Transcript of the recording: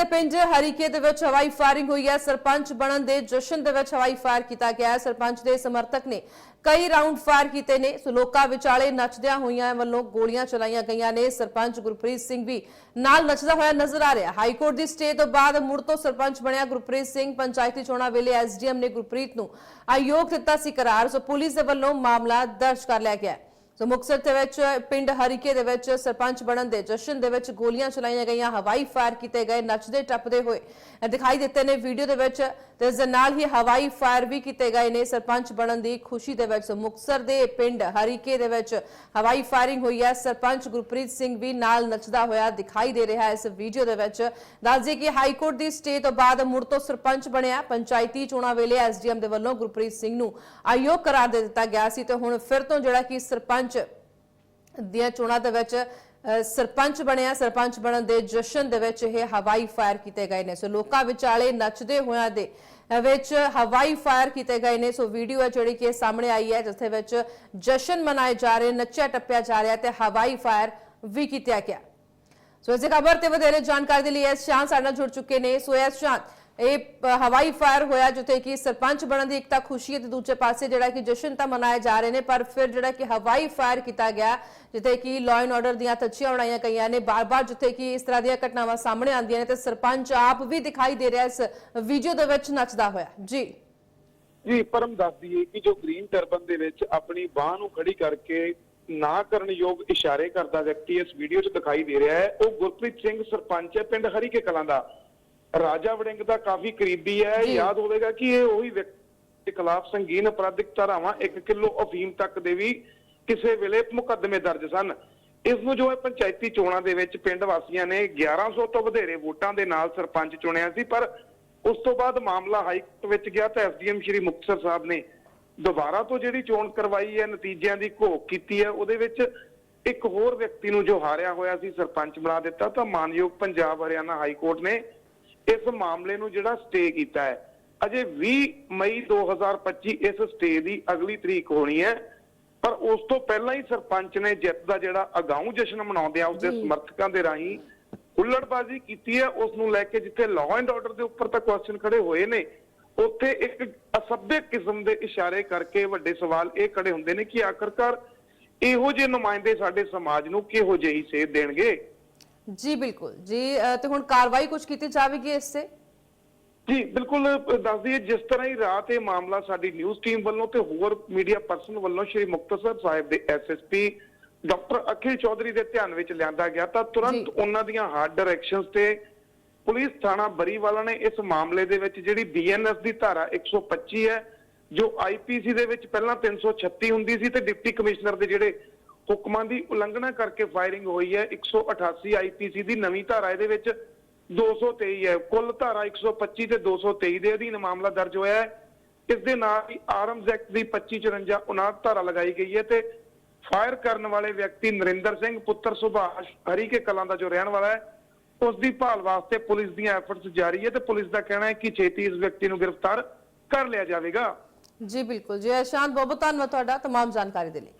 ਦੇ ਪਿੰਡ ਹਰੀਕੇ ਦੇ ਵਿੱਚ ਹਵਾਈ ਫਾਇਰਿੰਗ ਹੋਈ ਹੈ। ਸਰਪੰਚ ਬਣਨ ਦੇ ਜਸ਼ਨ ਦੇ ਵਿੱਚ ਹਵਾਈ ਫਾਇਰ ਕੀਤਾ ਗਿਆ ਹੈ। ਸਰਪੰਚ ਦੇ ਸਮਰਥਕ ਨੇ ਕਈ ਰਾਉਂਡ ਫਾਇਰ ਕੀਤੇ ਨੇ। ਸੋ ਲੋਕਾਂ ਵਿਚਾਲੇ ਨੱਚਦਿਆਂ ਹੋਈਆਂ ਵੱਲੋਂ ਗੋਲੀਆਂ ਚਲਾਈਆਂ ਗਈਆਂ ਨੇ। ਸਰਪੰਚ ਗੁਰਪ੍ਰੀਤ ਸਿੰਘ ਵੀ ਨਾਲ ਨੱਚਦਾ ਹੋਇਆ ਨਜ਼ਰ ਆ ਰਿਹਾ। ਹਾਈ ਕੋਰਟ ਦੀ ਸਟੇ ਤੋਂ ਬਾਅਦ ਮੁੜ ਤੋਂ ਸਰਪੰਚ ਬਣਿਆ ਗੁਰਪ੍ਰੀਤ ਸਿੰਘ। ਪੰਚਾਇਤੀ ਚੋਣਾਂ ਵੇਲੇ ਐਸਡੀਐਮ ਨੇ ਗੁਰਪ੍ਰੀਤ ਨੂੰ ਆਯੋਗ ਦਿੱਤਾ ਸੀ ਕਰਾਰ। ਸੋ ਪੁਲਿਸ ਦੇ ਵੱਲੋਂ ਮਾਮਲਾ ਦਰਜ ਕਰ ਲਿਆ ਗਿਆ ਹੈ। ਸੋ ਮੁਕਤਸਰ ਦੇ ਵਿੱਚ, ਪਿੰਡ ਹਰੀਕੇ ਦੇ ਵਿੱਚ ਸਰਪੰਚ ਬਣਨ ਦੇ ਜਸ਼ਨ ਦੇ ਵਿੱਚ ਗੋਲੀਆਂ ਚਲਾਈਆਂ ਗਈਆਂ, ਹਵਾਈ ਫਾਇਰ ਕੀਤੇ ਗਏ, ਨੱਚਦੇ ਟੱਪਦੇ ਹੋਏ। ਦਿਖਾਈ ਦਿੱਤੇ ਨੇ ਵੀਡੀਓ ਦੇ ਵਿੱਚ ਤੇ ਇਸ ਦੇ ਨਾਲ ਹੀ ਹਵਾਈ ਫਾਇਰ ਵੀ ਕੀਤੇ ਗਏ ਨੇ। ਸਰਪੰਚ ਬਣਨ ਦੀ ਖੁਸ਼ੀ ਦੇ ਵਿੱਚ ਸੋ ਮੁਕਤਸਰ ਦੇ ਪਿੰਡ ਹਰੀਕੇ ਦੇ ਵਿੱਚ ਹਵਾਈ ਫਾਇਰਿੰਗ ਹੋਈ ਹੈ। ਸਰਪੰਚ ਗੁਰਪ੍ਰੀਤ ਸਿੰਘ ਵੀ ਨਾਲ ਨੱਚਦਾ ਹੋਇਆ ਦਿਖਾਈ ਦੇ ਰਿਹਾ ਹੈ ਇਸ ਵੀਡੀਓ ਦੇ ਵਿੱਚ। ਦੱਸਦੇ ਕਿ ਹਾਈ ਕੋਰਟ ਦੀ ਸਟੇ ਤੋਂ ਬਾਅਦ ਮੁੜ ਤੋਂ ਸਰਪੰਚ ਬਣਿਆ। ਪੰਚਾਇਤੀ ਚੋਣਾਂ ਵੇਲੇ ਐਸਡੀਐਮ ਦੇ ਵੱਲੋਂ ਗੁਰਪ੍ਰੀਤ ਸਿੰਘ ਨੂੰ ਆਯੋਗ ਕਰਾਰ ਦੇ ਦਿੱਤਾ ਗਿਆ ਸੀ ਤੇ ਹੁਣ ਫਿਰ ਤੋਂ ਜਿਹੜਾ ਕਿ ਸਰਪੰਚ ਦੀਆਂ ਚੋਣਾਂ ਦੇ ਵਿੱਚ ਸਰਪੰਚ ਬਣਿਆ, ਸਰਪੰਚ ਬਣਨ ਦੇ ਜਸ਼ਨ ਦੇ ਵਿੱਚ ਇਹ ਹਵਾਈ ਫਾਇਰ ਕੀਤੇ ਗਏ ਨੇ। ਸੋ ਲੋਕਾਂ ਵਿਚਾਲੇ ਨੱਚਦੇ ਹੋਇਆਂ ਦੇ ਵਿੱਚ ਹਵਾਈ ਫਾਇਰ ਕੀਤੇ ਗਏ ਨੇ। ਸੋ ਵੀਡੀਓ ਹੈ ਜਿਹੜੀ ਕਿ ਸਾਹਮਣੇ ਆਈ ਹੈ ਜਿਸ ਦੇ ਵਿੱਚ ਜਸ਼ਨ ਮਨਾਏ ਜਾ ਰਹੇ, ਨੱਚਿਆ ਟੱਪਿਆ ਜਾ ਰਿਹਾ ਤੇ ਹਵਾਈ ਫਾਇਰ ਵੀ ਕੀਤਾ ਗਿਆ। ਸੋ ਇਸ ਖਬਰ ਤੇ ਵਧੇਰੇ ਜਾਣਕਾਰੀ ਦੇ ਲਈ ਐਸ ਸ਼ਾਨ ਸਾਡੇ ਨਾਲ ਜੁੜ ਚੁੱਕੇ ਨੇ। ਸੋ ਐਸ ਸ਼ਾਨ ਇਹ ਹਵਾਈ ਫਾਇਰ ਹੋਇਆ ਜਿੱਥੇ ਕਿ ਸਰਪੰਚ ਬਣਨ ਦੀ ਇੱਕ ਤਾਂ ਖੁਸ਼ੀ ਹੈ ਤੇ ਦੂਜੇ ਪਾਸੇ ਜਿਹੜਾ ਕਿ ਜਸ਼ਨ ਤਾਂ ਮਨਾਏ ਜਾ ਰਹੇ ਨੇ, ਪਰ ਫਿਰ ਜਿਹੜਾ ਕਿ ਹਵਾਈ ਫਾਇਰ ਕੀਤਾ ਗਿਆ, ਜਿੱਥੇ ਕਿ ਲਾਅ ਐਂਡ ਆਰਡਰ ਦੀਆਂ ਤੱਚੀਆਂ ਬਣਾਈਆਂ ਗਈਆਂ ਨੇ। ਬਾਰ-ਬਾਰ ਜਿੱਥੇ ਕਿ ਇਸ ਤਰ੍ਹਾਂ ਦੀਆਂ ਘਟਨਾਵਾਂ ਸਾਹਮਣੇ ਆਉਂਦੀਆਂ ਨੇ ਤੇ ਸਰਪੰਚ ਆਪ ਵੀ ਦਿਖਾਈ ਦੇ ਰਿਹਾ ਇਸ ਵੀਡੀਓ ਦੇ ਵਿੱਚ ਨੱਚਦਾ ਹੋਇਆ। ਜੀ। ਜੀ ਪਰਮ ਦੱਸ ਦਈਏ ਕਿ ਜੋ ਗ੍ਰੀਨ ਟਰਬਨ ਦੇ ਵਿੱਚ ਆਪਣੀ ਬਾਹ ਨੂੰ ਖੜੀ ਕਰਕੇ ਨਾ ਕਰਨ ਯੋਗ ਇਸ਼ਾਰੇ ਕਰਦਾ ਵਿਅਕਤੀ ਇਸ ਵੀਡੀਓ 'ਚ ਦਿਖਾਈ ਦੇ ਰਿਹਾ ਹੈ, ਉਹ ਗੁਰਪ੍ਰੀਤ ਸਿੰਘ ਸਰਪੰਚ ਹੈ, ਪਿੰਡ ਹਰੀਕੇ ਕਲਾਂ ਦਾ। ਰਾਜਾ ਵੜਿੰਗ ਦਾ ਕਾਫੀ ਕਰੀਬੀ ਹੈ। ਯਾਦ ਹੋਵੇਗਾ ਕਿ ਇਹ ਉਹੀ ਵਿਅਕਤੀ ਦੇ ਖਿਲਾਫ ਸੰਗੀਨ ਅਪਰਾਧਿਕ ਧਾਰਾਵਾਂ 1 ਕਿਲੋ ਅਫੀਮ ਤੱਕ ਦੇ ਵੀ ਕਿਸੇ ਵੇਲੇ ਮੁਕੱਦਮੇ ਦਰਜ ਸਨ ਇਸ ਨੂੰ ਜੋ ਹੈ ਪੰਚਾਇਤੀ ਚੋਣਾਂ ਦੇ ਵਿੱਚ ਪਿੰਡ ਵਾਸੀਆਂ ਨੇ 1100 ਤੋਂ ਵਧੇਰੇ ਵੋਟਾਂ ਦੇ ਨਾਲ ਸਰਪੰਚ ਚੁਣਿਆ ਸੀ ਪਰ ਉਸ ਤੋਂ ਬਾਅਦ ਮਾਮਲਾ ਹਾਈ ਕੋਰਟ ਵਿੱਚ ਗਿਆ ਤਾਂ ਐਸਡੀਐਮ ਸ਼੍ਰੀ ਮੁਕਤਸਰ ਸਾਹਿਬ ਨੇ ਦੁਬਾਰਾ ਤੋਂ ਜਿਹੜੀ ਚੋਣ ਕਰਵਾਈ ਹੈ ਨਤੀਜਿਆਂ ਦੀ ਘੋਖ ਕੀਤੀ ਹੈ ਉਹਦੇ ਵਿੱਚ ਇੱਕ ਹੋਰ ਵਿਅਕਤੀ ਨੂੰ ਜੋ ਹਾਰਿਆ ਹੋਇਆ ਸੀ ਸਰਪੰਚ ਬਣਾ ਦਿੱਤਾ ਤਾਂ ਮਾਨਯੋਗ ਪੰਜਾਬ ਹਰਿਆਣਾ ਹਾਈ ਕੋਰਟ ਨੇ ਇਸ ਮਾਮਲੇ ਨੂੰ ਜਿਹੜਾ ਸਟੇ ਕੀਤਾ ਹੈ। ਅਜੇ 20 ਮਈ 2025 ਇਸ ਸਟੇ ਦੀ ਅਗਲੀ ਤਰੀਕ ਹੋਣੀ ਹੈ। ਪਰ ਉਸ ਤੋਂ ਪਹਿਲਾਂ ਹੀ ਸਰਪੰਚ ਨੇ ਜਿੱਤ ਦਾ ਜਿਹੜਾ ਅਗਾਊਂ ਜਸ਼ਨ ਮਨਾਉਂਦੇ ਆ ਉਸਦੇ ਜੀ। ਸਮਰਥਕਾਂ ਦੇ ਰਾਹੀਂ ਹੁੱਲੜਬਾਜ਼ੀ ਕੀਤੀ ਹੈ। ਉਸ ਨੂੰ ਲੈ ਕੇ ਜਿੱਥੇ ਲਾਅ ਐਂਡ ਆਰਡਰ ਦੇ ਉੱਪਰ ਤਾਂ ਕੁਐਸਚਨ ਖੜੇ ਹੋਏ ਨੇ ਉੱਥੇ ਇੱਕ ਅਸਭ्य ਕਿਸਮ ਦੇ ਇਸ਼ਾਰੇ ਕਰਕੇ ਵੱਡੇ ਸਵਾਲ ਇਹ ਖੜੇ ਹੁੰਦੇ ਨੇ ਕਿ ਆਖਰਕਾਰ ਇਹੋ ਜਿਹੇ ਨੁਮਾਇੰਦੇ ਸਾਡੇ ਸਮਾਜ ਨੂੰ ਕਿਹੋ ਜਿਹੀ ਸੇਧ ਦੇਣਗੇ? ਜੀ ਬਿਲਕੁਲ ਜੀ ਤੇ ਹੁਣ ਕਾਰਵਾਈ ਕੁਝ ਕੀਤੀ ਜਾਵੇਗੀ ਇਸ ਤੇ ਜੀ ਬਿਲਕੁਲ ਦੱਸ ਦਈਏ ਜਿਸ ਤਰ੍ਹਾਂ ਹੀ ਰਾਤ ਇਹ ਮਾਮਲਾ ਸਾਡੀ ਨਿਊਜ਼ ਟੀਮ ਵੱਲੋਂ ਤੇ ਹੋਰ ਮੀਡੀਆ ਪਰਸਨ ਵੱਲੋਂ ਸ਼੍ਰੀ ਮੁਕਤਸਰ ਸਾਹਿਬ ਦੇ ਐਸਐਸਪੀ ਡਾਕਟਰ ਅਖਿਲ ਚੌਧਰੀ ਦੇ ਧਿਆਨ ਵਿੱਚ ਲਿਆਂਦਾ ਗਿਆ ਤਾਂ ਤੁਰੰਤ। ਉਹਨਾਂ ਦੀਆਂ ਹਾਰਡ ਡਾਇਰੈਕਸ਼ਨਸ ਤੇ ਪੁਲਿਸ ਥਾਣਾ ਬਰੀਵਾਲਾ ਨੇ ਇਸ ਮਾਮਲੇ ਦੇ ਵਿੱਚ ਜਿਹੜੀ ਬੀਐਨਐਸ ਦੀ ਧਾਰਾ 125 ਹੈ ਜੋ ਆਈਪੀਸੀ ਦੇ ਵਿੱਚ ਪਹਿਲਾਂ 336 ਹੁੰਦੀ ਸੀ ਤੇ ਡਿਪਟੀ ਕਮਿਸ਼ਨਰ ਦੇ ਜਿਹੜੇ ਹੁਕਮਾਂ ਦੀ ਉਲੰਘਣਾ ਕਰਕੇ ਫਾਇਰਿੰਗ ਹੋਈ ਹੈ 188 ਆਈਪੀਸੀ ਦੀ ਨਵੀਂ ਧਾਰਾ ਇਹਦੇ ਵਿੱਚ 223 ਹੈ ਕੁੱਲ ਧਾਰਾ 125 ਤੇ 223 ਦੇ ਅਧੀਨ ਮਾਮਲਾ ਦਰਜ ਹੋਇਆ ਹੈ ਇਸ ਦੇ ਨਾਲ ਹੀ ਆਰਮਜ਼ ਐਕਟ ਦੀ 2554 59 ਧਾਰਾ ਲਗਾਈ ਗਈ ਹੈ ਤੇ ਫਾਇਰ ਕਰਨ ਵਾਲੇ ਵਿਅਕਤੀ ਨਰਿੰਦਰ ਸਿੰਘ ਪੁੱਤਰ ਸੁਭਾਸ਼ ਹਰੀਕੇ ਕਲਾਂ ਦਾ ਜੋ ਰਹਿਣ ਵਾਲਾ ਹੈ ਉਸ ਦੀ ਭਾਲ ਵਾਸਤੇ ਪੁਲਿਸ ਦੀਆਂ ਐਫਰਟਸ ਜਾਰੀ ਹੈ ਤੇ ਪੁਲਿਸ ਦਾ ਕਹਿਣਾ ਹੈ ਕਿ ਛੇਤੀ ਇਸ ਵਿਅਕਤੀ ਨੂੰ ਗ੍ਰਿਫਤਾਰ ਕਰ ਲਿਆ ਜਾਵੇਗਾ ਜੀ ਬਿਲਕੁਲ ਜੀ ਸ਼ਾਂਤ ਬਹੁਤ ਬਹੁਤ ਧੰਨਵਾਦ ਤੁਹਾਡਾ तमाम ਜਾਣਕਾਰੀ ਦੇ ਲਈ